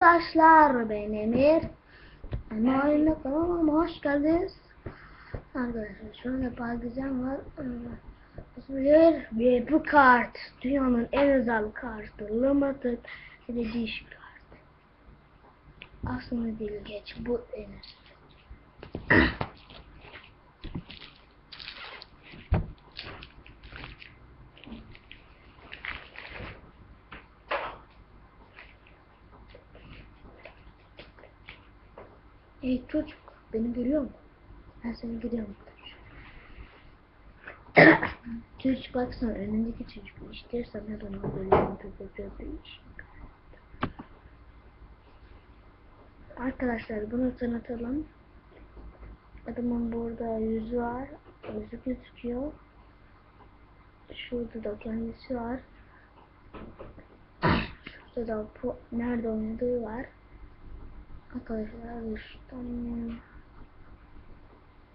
Arkadaşlar ben Emir. Ama oyunda kanalıma hoş geldiniz. Arkadaşlar şöyle pargizem var. Bir ve bu kart dünyanın en özel kartı. Limited Edition kart. Aslında değil geç bu denir. Ey çocuk beni görüyor musun? Ben seni görüyorum. çocuk baksana önündeki çocuk istersen ben böyle yapıp Arkadaşlar bunu tanıtalım. Adamın burada yüzü var. Yüzü gözüküyor. Şurada da kendisi var. Şurada da nerede oynadığı var. Arkadaşlar şuradan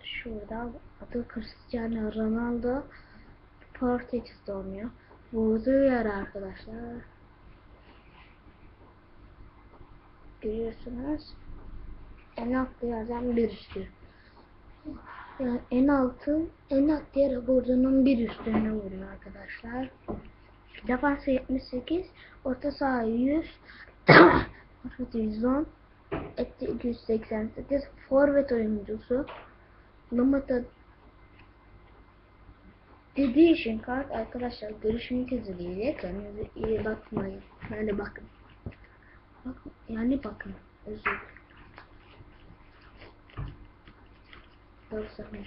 şurada adı Cristiano Ronaldo Portekiz'de oynuyor. Vurduğu yer arkadaşlar. Görüyorsunuz. En alt yerden bir üstü. Yani en altı, en alt yere vurduğunun bir üstüne vuruyor arkadaşlar. Defansı 78, orta saha 100, orta 110, etti 288 forvet oyuncusu. Limited Edition kart arkadaşlar görüşmek üzere kendinize iyi bakmayın. Yani bakın. Bak yani bakın. Özür dilerim.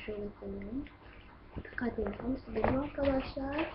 Şöyle koyayım dikkat edin. Size arkadaşlar